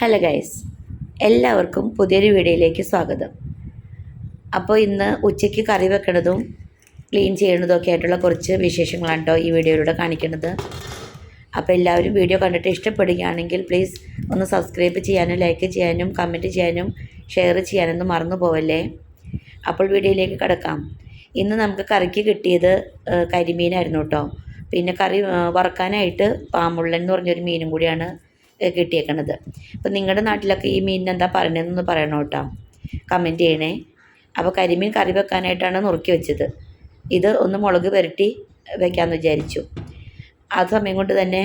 Hello guys എല്ലാവർക്കും പുതിയൊരു വീഡിയോയിലേക്ക് സ്വാഗതം. അപ്പോൾ ഇന്ന് ഉച്ചയ്ക്ക് കറി വെക്കണതും ക്ലീൻ ചെയ്യണതും ഒക്കെ ആയിട്ടുള്ള കുറച്ച് വിശേഷങ്ങളാണ് കേട്ടോ ഈ വീഡിയോയിലൂടെ കാണിക്കുന്നത് അപ്പോൾ എല്ലാവരും വീഡിയോ കണ്ടിട്ട് ഇഷ്ടപ്പെടുകയാണെങ്കിൽ പ്ലീസ് ഒന്ന് സബ്സ്ക്രൈബ് ചെയ്യാനും ലൈക്ക് ചെയ്യാനും കമന്റ് ചെയ്യാനും ഷെയർ ചെയ്യാനൊന്നും മറന്നു പോവല്ലേ? അപ്പോൾ വീഡിയോയിലേക്ക് കിടക്കാം. ഇന്ന് നമുക്ക് കറിക്ക് കിട്ടിയത് കരിമീനായിരുന്നു കേട്ടോ. പിന്നെ കറി വറക്കാനായിട്ട് പാമ്പുള്ളൻ എന്ന് പറഞ്ഞൊരു മീനും കൂടിയാണ് കിട്ടിയേക്കണത്. അപ്പോൾ നിങ്ങളുടെ നാട്ടിലൊക്കെ ഈ മീനിന് എന്താ പറയണതെന്ന് പറയണം കേട്ടോ കമന്റ് ചെയ്യണേ. അപ്പോൾ കരിമീൻ കറി വെക്കാനായിട്ടാണ് നുറുക്കി വെച്ചത്. ഇത് ഒന്ന് മുളക് പുരട്ടി വെക്കാമെന്ന് വിചാരിച്ചു. ആ സമയം കൊണ്ട് തന്നെ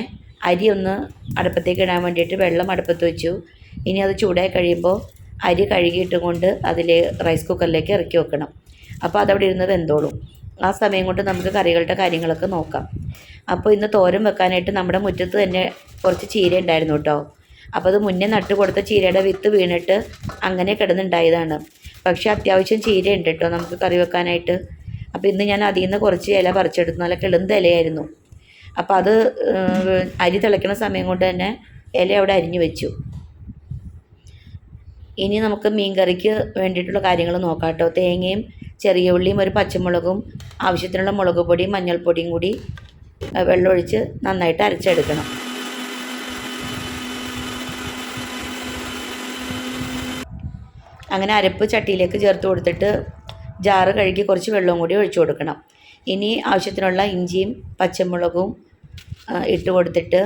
അരി ഒന്ന് അടുപ്പത്തേക്ക് ഇടാൻ വേണ്ടിയിട്ട് വെള്ളം അടുപ്പത്ത് വെച്ചു. ഇനി അത് ചൂടായി കഴിയുമ്പോൾ അരി കഴുകിയിട്ട് കൊണ്ട് അതിൽ റൈസ് കുക്കറിലേക്ക് ഇറക്കി വെക്കണം. അപ്പോൾ അതവിടെ ഇരുന്ന് വെന്തോളും. ആ സമയം കൊണ്ട് നമുക്ക് കറികളുടെ കാര്യങ്ങളൊക്കെ നോക്കാം. അപ്പോൾ ഇന്ന് തോരൻ വെക്കാനായിട്ട് നമ്മുടെ മുറ്റത്ത് തന്നെ കുറച്ച് ചീര ഉണ്ടായിരുന്നു കേട്ടോ. അപ്പോൾ അത് മുന്നേ നട്ട് കൊടുത്ത ചീരയുടെ വിത്ത് വീണിട്ട് അങ്ങനെ കിടന്നുണ്ടായതാണ്. പക്ഷേ അത്യാവശ്യം ചീര ഉണ്ട് കേട്ടോ നമുക്ക് കറി വെക്കാനായിട്ട്. അപ്പോൾ ഇന്ന് ഞാൻ അതിൽ നിന്ന് കുറച്ച് ഇല പറിച്ചെടുത്തു. നല്ല കിളുന്ത ഇലയായിരുന്നു. അപ്പോൾ അത് അരി തിളയ്ക്കുന്ന സമയം കൊണ്ട് തന്നെ ഇല അവിടെ അരിഞ്ഞു വെച്ചു. ഇനി നമുക്ക് മീൻ കറിക്ക് വേണ്ടിയിട്ടുള്ള കാര്യങ്ങൾ നോക്കാം കേട്ടോ. തേങ്ങയും ചെറിയ ഉള്ളിയും ഒരു പച്ചമുളകും ആവശ്യത്തിനുള്ള മുളക് പൊടിയും മഞ്ഞൾപ്പൊടിയും കൂടി വെള്ളമൊഴിച്ച് നന്നായിട്ട് അരച്ചെടുക്കണം. അങ്ങനെ അരപ്പ് ചട്ടിയിലേക്ക് ചേർത്ത് കൊടുത്തിട്ട് ജാറ് കഴുകി കുറച്ച് വെള്ളവും കൂടി ഒഴിച്ചു കൊടുക്കണം. ഇനി ആവശ്യത്തിനുള്ള ഇഞ്ചിയും പച്ചമുളകും ഇട്ട് കൊടുത്തിട്ട്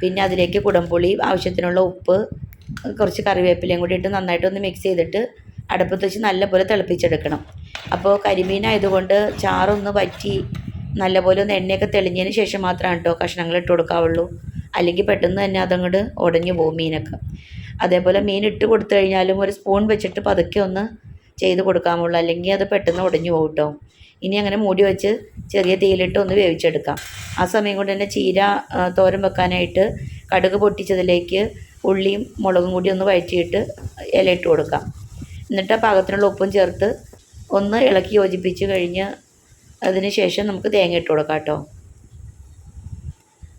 പിന്നെ അതിലേക്ക് കുടംപുളി ആവശ്യത്തിനുള്ള ഉപ്പ് കുറച്ച് കറിവേപ്പിലയും കൂടി ഇട്ട് നന്നായിട്ടൊന്ന് മിക്സ് ചെയ്തിട്ട് അടുപ്പത്ത് വെച്ച് നല്ലപോലെ തിളപ്പിച്ചെടുക്കണം. അപ്പോൾ കരിമീനായതുകൊണ്ട് ചാറൊന്ന് വറ്റി നല്ലപോലെ ഒന്ന് എണ്ണയൊക്കെ തെളിഞ്ഞതിന് ശേഷം മാത്രമാണ് കേട്ടോ കഷ്ണങ്ങൾ ഇട്ട് കൊടുക്കാവുള്ളൂ. അല്ലെങ്കിൽ പെട്ടെന്ന് തന്നെ അതങ്ങോട്ട് ഉടഞ്ഞു പോകും മീനൊക്കെ. അതേപോലെ മീൻ ഇട്ട് കൊടുത്തു കഴിഞ്ഞാലും ഒരു സ്പൂൺ വെച്ചിട്ട് പതുക്കെ ഒന്ന് ചെയ്ത് കൊടുക്കാമുള്ളൂ അല്ലെങ്കിൽ അത് പെട്ടെന്ന് ഉടഞ്ഞു പോകും കേട്ടോ. ഇനി അങ്ങനെ മൂടി വെച്ച് ചെറിയ തീയിലിട്ട് ഒന്ന് വേവിച്ചെടുക്കാം. ആ സമയം കൊണ്ട് തന്നെ ചീര തോരൻ വെക്കാനായിട്ട് കടുക് പൊട്ടിച്ചതിലേക്ക് ഉള്ളിയും മുളകും കൂടി ഒന്ന് വഴറ്റിയിട്ട് ഇല ഇട്ട് കൊടുക്കാം. എന്നിട്ട് ആ പാകത്തിനുള്ള ഉപ്പും ചേർത്ത് ഒന്ന് ഇളക്കി യോജിപ്പിച്ച് കഴിഞ്ഞ് അതിന് ശേഷം നമുക്ക് തേങ്ങ ഇട്ട് കൊടുക്കാം കേട്ടോ.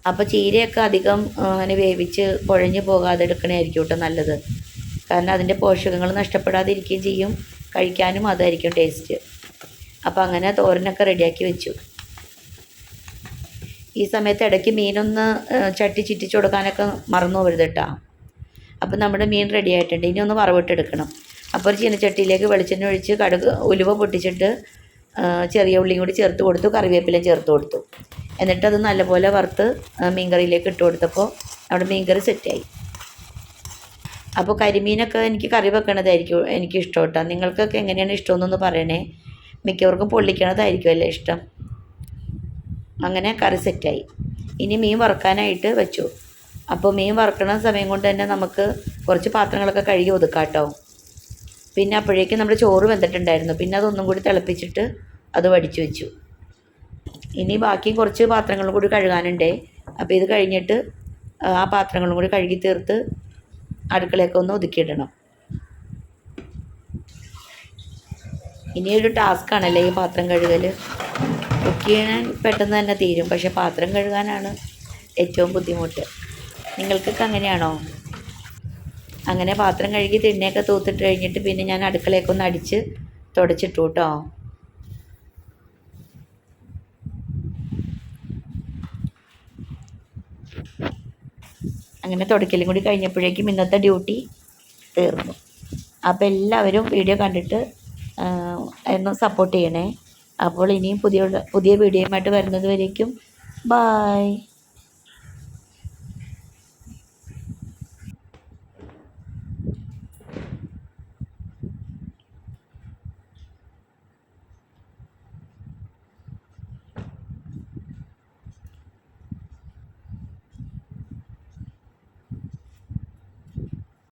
അപ്പോൾ ചീരയൊക്കെ അധികം അങ്ങനെ വേവിച്ച് കുഴഞ്ഞു പോകാതെ എടുക്കണമായിരിക്കും കേട്ടോ നല്ലത്. കാരണം അതിന്റെ പോഷകങ്ങൾ നഷ്ടപ്പെടാതിരിക്കുകയും ചെയ്യും. കഴിക്കാനും അതായിരിക്കും ടേസ്റ്റ്. അപ്പോൾ അങ്ങനെ തോരനൊക്കെ റെഡിയാക്കി വെച്ചു. ഈ സമയത്ത് ഇടയ്ക്ക് മീനൊന്ന് ചട്ടി ചുറ്റിച്ച് കൊടുക്കാനൊക്കെ മറന്നു പോകരുത് കേട്ടോ. അപ്പം നമ്മുടെ മീൻ റെഡി ആയിട്ടുണ്ട്. ഇനി ഒന്ന് വറവിട്ടെടുക്കണം അപ്പോൾ ഒരു ചീനച്ചട്ടിയിലേക്ക് വെളിച്ചെണ്ണ ഒഴിച്ച് കടുക് ഉലുവ പൊട്ടിച്ചിട്ട് ചെറിയ ഉള്ളിയും കൂടി ചേർത്ത് കൊടുത്തു കറിവേപ്പിലയും ചേർത്ത് കൊടുത്തു. എന്നിട്ട് അത് നല്ലപോലെ വറുത്ത് മീൻകറിയിലേക്ക് ഇട്ട് കൊടുത്തപ്പോൾ നമ്മുടെ മീൻകറി സെറ്റായി. അപ്പോൾ കരിമീനൊക്കെ എനിക്ക് കറി വെക്കണതായിരിക്കും എനിക്ക് ഇഷ്ടം കേട്ടോ. നിങ്ങൾക്കൊക്കെ എങ്ങനെയാണ് ഇഷ്ടമെന്നൊന്ന് പറയണേ. മിക്കവർക്കും പൊള്ളിക്കണതായിരിക്കുമല്ലേ ഇഷ്ടം. അങ്ങനെ കറി സെറ്റായി. ഇനി മീൻ വറുക്കാനായിട്ട് വെച്ചു. അപ്പോൾ മീൻ വറുക്കണ സമയം കൊണ്ട് തന്നെ നമുക്ക് കുറച്ച് പാത്രങ്ങളൊക്കെ കഴുകി ഒതുക്കാം കേട്ടോ. പിന്നെ അപ്പോഴേക്കും നമ്മുടെ ചോറ് വെന്തിട്ടുണ്ടായിരുന്നു. പിന്നെ അതൊന്നും കൂടി തിളപ്പിച്ചിട്ട് അത് വടിച്ചു വെച്ചു. ഇനി ബാക്കി കുറച്ച് പാത്രങ്ങളും കൂടി കഴുകാനുണ്ട്. അപ്പോൾ ഇത് കഴിഞ്ഞിട്ട് ആ പാത്രങ്ങളും കൂടി കഴുകി തീർത്ത് അടുക്കളയൊക്കെ ഒന്ന് ഒതുക്കിയിടണം. ഇനിയൊരു ടാസ്ക് ആണല്ലേ ഈ പാത്രം കഴുകൽ കുക്ക് ചെയ്യാൻ പെട്ടെന്ന് തന്നെ തീരും. പക്ഷേ പാത്രം കഴുകാനാണ് ഏറ്റവും ബുദ്ധിമുട്ട്. നിങ്ങൾക്കൊക്കെ അങ്ങനെയാണോ? അങ്ങനെ പാത്രം കഴുകി തിണ്ണയൊക്കെ തൂത്തിട്ട് കഴിഞ്ഞിട്ട് പിന്നെ ഞാൻ അടുക്കളയൊക്കെ ഒന്ന് അടിച്ച് തുടച്ചിട്ടു കേട്ടോ അങ്ങനെ തുടക്കലും കൂടി കഴിഞ്ഞപ്പോഴേക്കും ഇന്നത്തെ ഡ്യൂട്ടി തീർന്നു. അപ്പോൾ എല്ലാവരും വീഡിയോ കണ്ടിട്ട് എന്ന് സപ്പോർട്ട് ചെയ്യണേ. അപ്പോൾ ഇനിയും പുതിയ പുതിയ വീഡിയോയുമായിട്ട് വരുന്നത് വരേക്കും. ബായ്